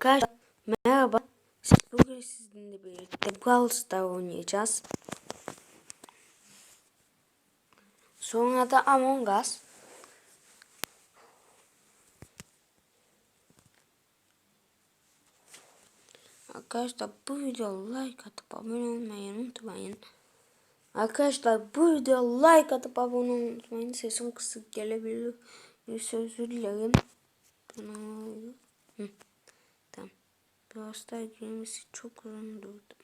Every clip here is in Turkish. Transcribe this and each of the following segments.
Arkadaşlar merhaba. Bugün sizinle birlikte Brawl Star oynayacağız. Sonra da Among Us. Arkadaşlar bu videoya like atıp abone olmayı unutmayın. Arkadaşlar bu videoya like atıp abone olmayı unutmayın. Sesim kısık gelebilir. Özür dilerim. Hı. Brows'ta girmesi çok uzun durdu.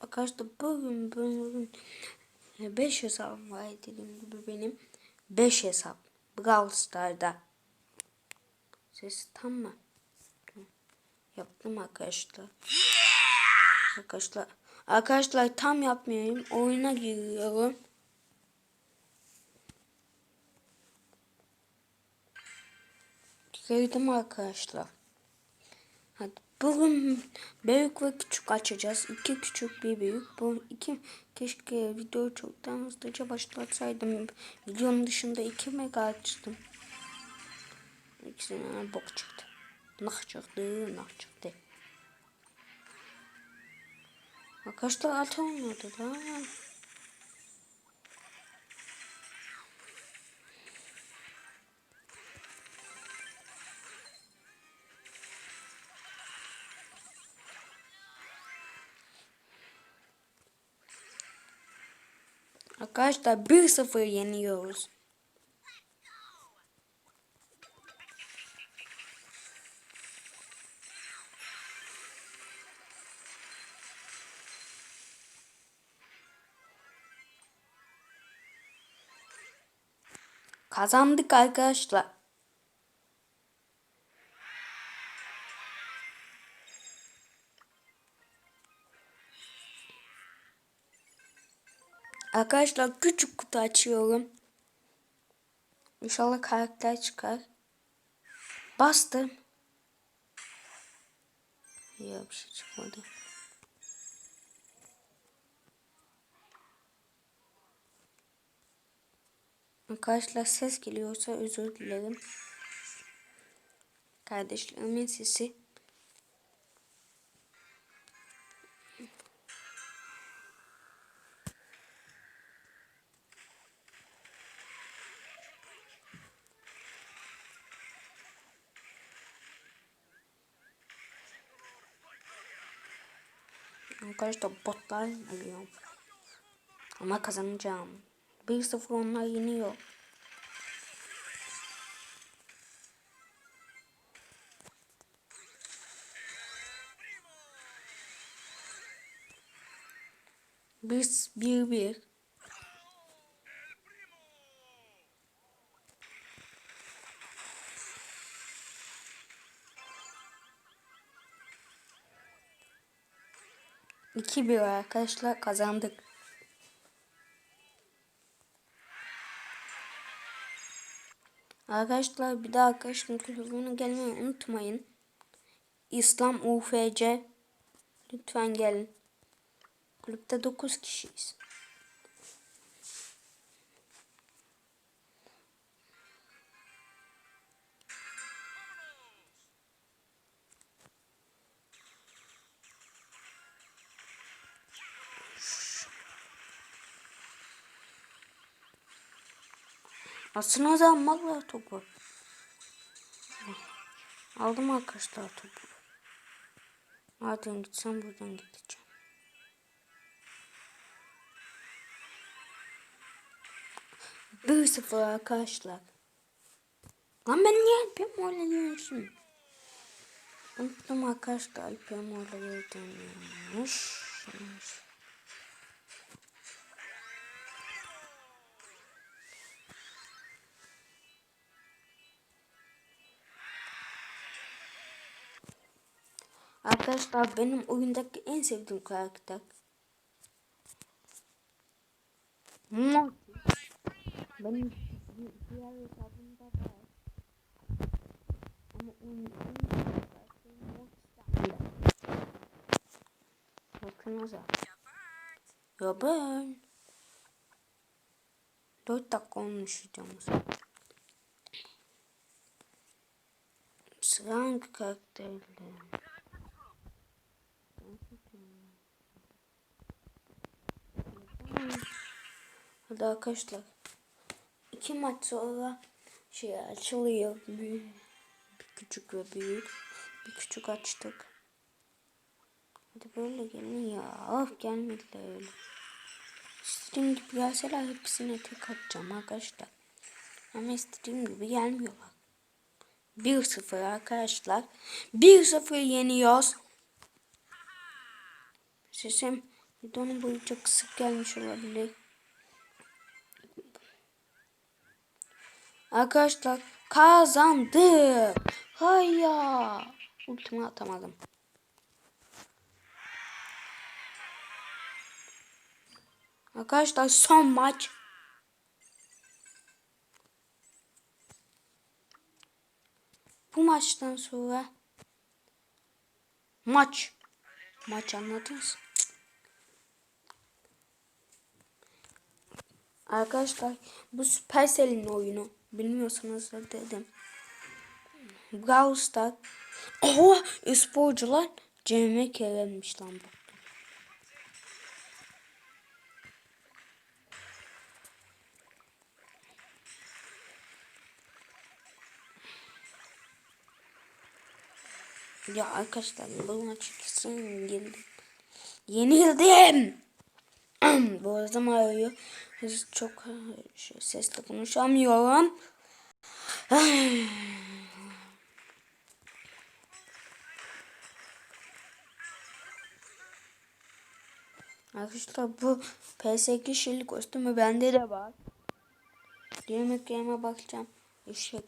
Arkadaşlar bugün bugün 5 hesabım var dediğim gibi benim 5 hesap Brawl Star'da. Ses tam mı? Yaptım arkadaşlar. Arkadaşlar arkadaşlar tam yapmıyorum. Oyuna giriyorum. Girdim arkadaşlar. Bugün büyük ve küçük açacağız. İki küçük bir büyük. Bu iki keşke video çoktan hızlıca başlatsaydım. Videonun dışında iki mega açtım. İkisinden bok çıktı. Nah çıktı, nah çıktı. Arkadaşlar altı oynadı da. Arkadaşlar 1-0 yeniyoruz. Kazandık arkadaşlar. Arkadaşlar küçük kutu açıyorum. İnşallah karakter çıkar. Bastım. Ya bir şey çıkmadı. Arkadaşlar ses geliyorsa özür dilerim. Kardeşlerimin sesi. Arkadaşlar botlar alıyor. Ama kazanacağım. 1-0 onlar yeniyor. Biz bir bir. İki bir arkadaşlar kazandık. Arkadaşlar bir daha arkadaşın kulübüne gelmeyi unutmayın. İslam UFC lütfen gelin. Kulüpte 9 kişiyiz. Aslında zamanlar topu. Aldım arkadaşlar topu. Nereden gitsem buradan gideceğim. Bir sıfır arkadaşlar. Lan ben niye Alpem oynayıyorsun? Unuttum arkadaşlar Alpem oynayıyormuş. Arkadaşlar benim oyundaki en sevdiğim karakter. Benim diğer hesabımda var. Ama oyun en sevdiğim karakter Morty'den. Bakınıza. Ya ben. 4 dakika olmuş videomuz. Sıra hangi karakterle? Hadi arkadaşlar. iki maç sonra şey açılıyor. Bir, bir küçük ve büyük. Bir küçük açtık. Hadi böyle gelin ya. Of gelmediler öyle. İstediğim gibi gelseler hepsine tek atacağım arkadaşlar. Ama istediğim gibi gelmiyorlar. 1-0 arkadaşlar. 1-0 yeniyoruz. Sesim videonun boyu çok kısık gelmiş olabilir. Arkadaşlar kazandık. Hayya. Ultimi atamadım. Arkadaşlar son maç. Bu maçtan sonra maç. Maç anladınız? Arkadaşlar bu Supercell'in oyunu. Bilmiyorsanız da dedim. Brawl Stars. Oha sporcular Cem'e kelenmiş lan bu. Ya arkadaşlar bu maçı kesin yenildim. Yenildim. Bu arada Mario'yu çok şey, sesli konuşamıyorum. Arkadaşlar bu PS2 şiirli kostümü bende de var. Yemek yerime bakacağım. Eşek.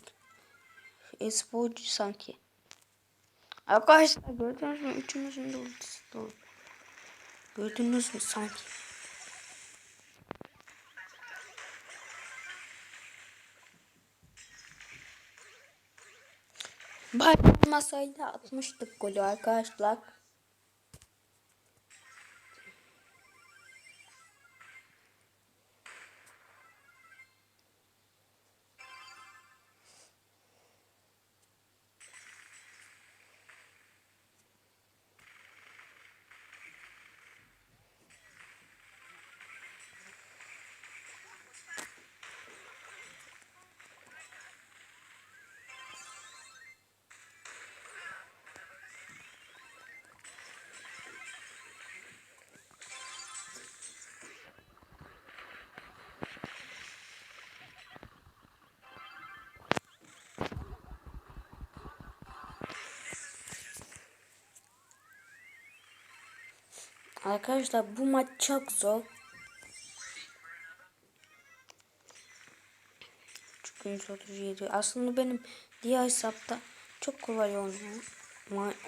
Esporcu sanki. Arkadaşlar gördünüz mü? Üçümüzün de ultisi dolu. Gördünüz mü sanki? Bayram masayla atmıştık golü arkadaşlar. Arkadaşlar bu maç çok zor. Çünkü 37. Aslında benim diğer hesapta çok kolay oynuyor.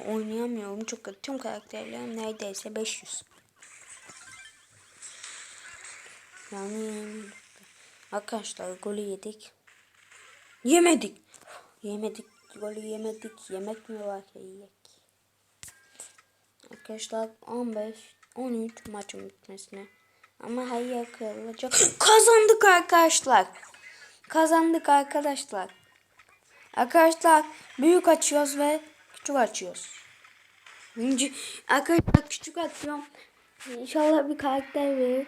Oynayamıyorum çok kötü. Tüm karakterlerim neredeyse 500. Yani arkadaşlar golü yedik. Yemedik. Yemedik. Golü yemedik. Yemek mi var ki? Arkadaşlar 15 13 maçın bitmesine. Ama hayır kırılacak. Kazandık arkadaşlar. Kazandık arkadaşlar. Arkadaşlar büyük açıyoruz ve küçük açıyoruz. Önce arkadaşlar küçük açıyorum. İnşallah bir karakter verir.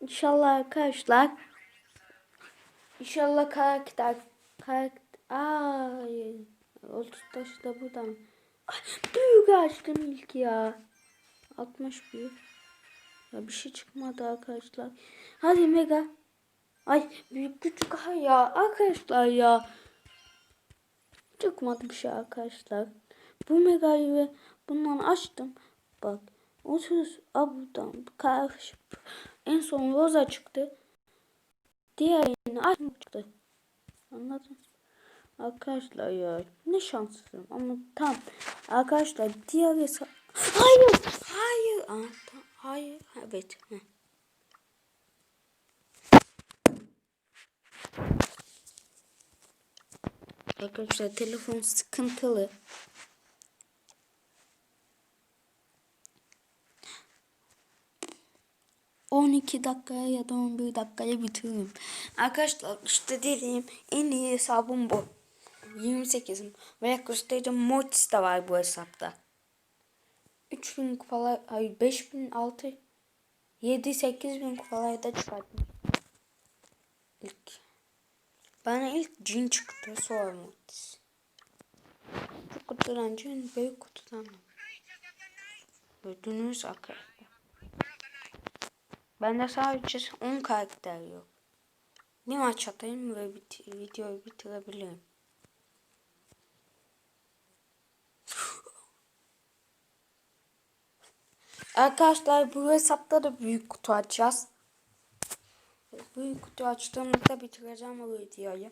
İnşallah arkadaşlar. İnşallah karakter karakter ay o taşı da buradan. Büyük açtım ilk ya. 61. Ya bir şey çıkmadı arkadaşlar. Hadi mega. Ay büyük küçük ay ya arkadaşlar ya. Çıkmadı bir şey arkadaşlar. Bu megayı ve bundan açtım. Bak 30 abudan karşı en son roza çıktı. Diğerini açtım çıktı. Anladın Arkadaşlar ya ne şanslıyım ama tam arkadaşlar diğer hesap hayır hayır Aa, hayır evet Heh. Arkadaşlar telefon sıkıntılı. On iki dakikaya ya da on bir dakikaya bitiririm. Arkadaşlar işte dediğim en iyi hesabım bu. 28. Black gösterici Mortis de var bu hesapta. 3000 kupalar, hayır 5000, 6, 7, 8000 kupalar da çıkarttım. İlk. Bana ilk cin çıktı sonra Mortis. Bu kutudan cin, büyük kutudan da. Gördünüz arkadaşlar. Bende sadece 10 karakter yok. Bir maç atayım ve bit videoyu bitirebilirim. Arkadaşlar bu hesapta da büyük kutu açacağız. Büyük kutu açtığımızda bitireceğim bu videoyu.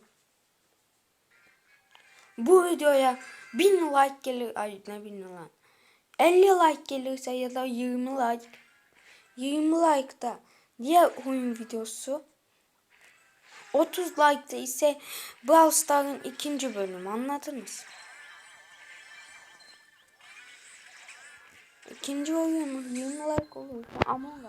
Bu videoya 1000 like gelir. Ay ne 1000 like. 50 like gelirse ya da 20 like. 20 like'da diğer oyun videosu. 30 like'da ise Brawl Stars'ın ikinci bölümü anladınız? İkinci oyunu 20 like olursa Among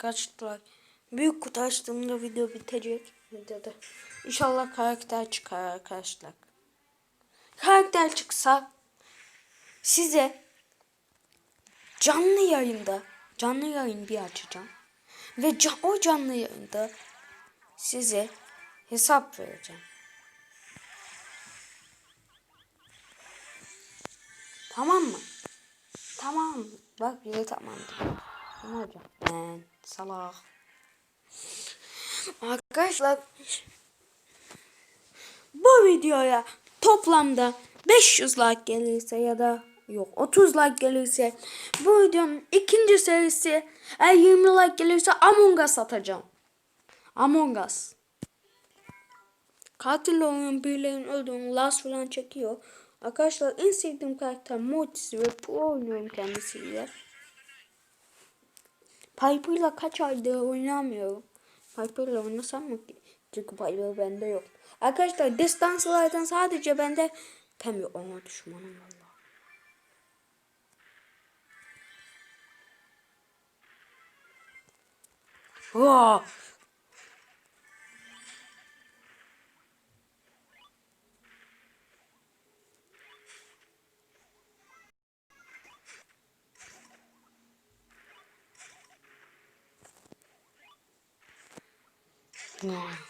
Arkadaşlar büyük kutu açtığımda video bitecek. Videoda. İnşallah karakter çıkar arkadaşlar. Karakter çıksa size canlı yayında canlı yayın bir açacağım. Ve can, o canlı yayında size hesap vereceğim. Tamam mı? Tamam. Bak bile tamamdır. Ne hocam? Ben salak. Arkadaşlar bu videoya toplamda 500 like gelirse ya da yok 30 like gelirse bu videonun ikinci serisi eğer 20 like gelirse Among Us atacağım. Among Us. Katil oyun birilerinin öldüğünü las falan çekiyor. Arkadaşlar en sevdiğim karakter Mortis ve pro oynuyorum kendisiyle. Piper'la kaç aydır oynamıyorum. Piper'la oynasam mı ki? Çünkü Piper bende yok. Arkadaşlar destansılardan sadece bende yok. Ona düşmanım valla. Vaa! Ой.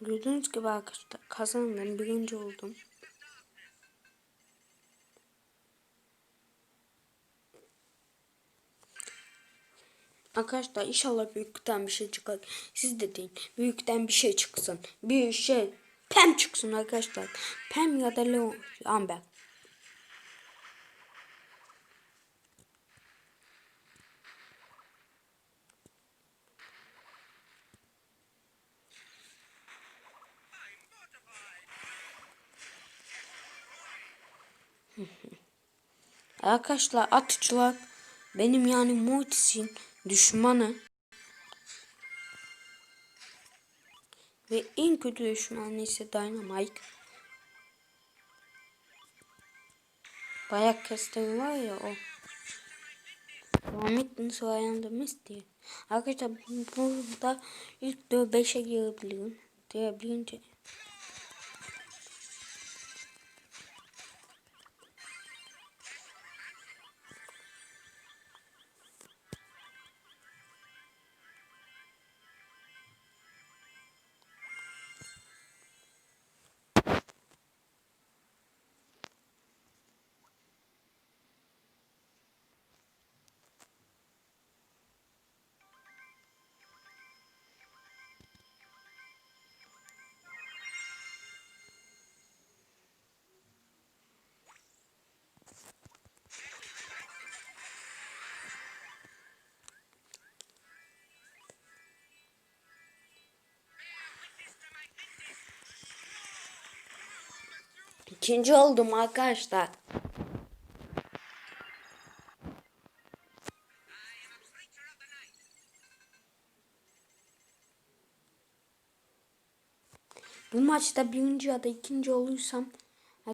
Gördüğünüz gibi arkadaşlar kazandım. Birinci oldum. Arkadaşlar inşallah büyükten bir şey çıkar. Siz de deyin. Büyükten bir şey çıksın. Bir şey. Pem çıksın arkadaşlar. Pem ya da Leon. Amber. Arkadaşlar atıcılar benim yani Mortis'in düşmanı. Ve en kötü düşman ise Dynamite. Bayak kestemi var ya o. Muhammed'in sayende Misty. Arkadaşlar burada ilk 5'e girebilirim. Diyebilince. İkinci oldum arkadaşlar. Bu maçta birinci ya da ikinci olursam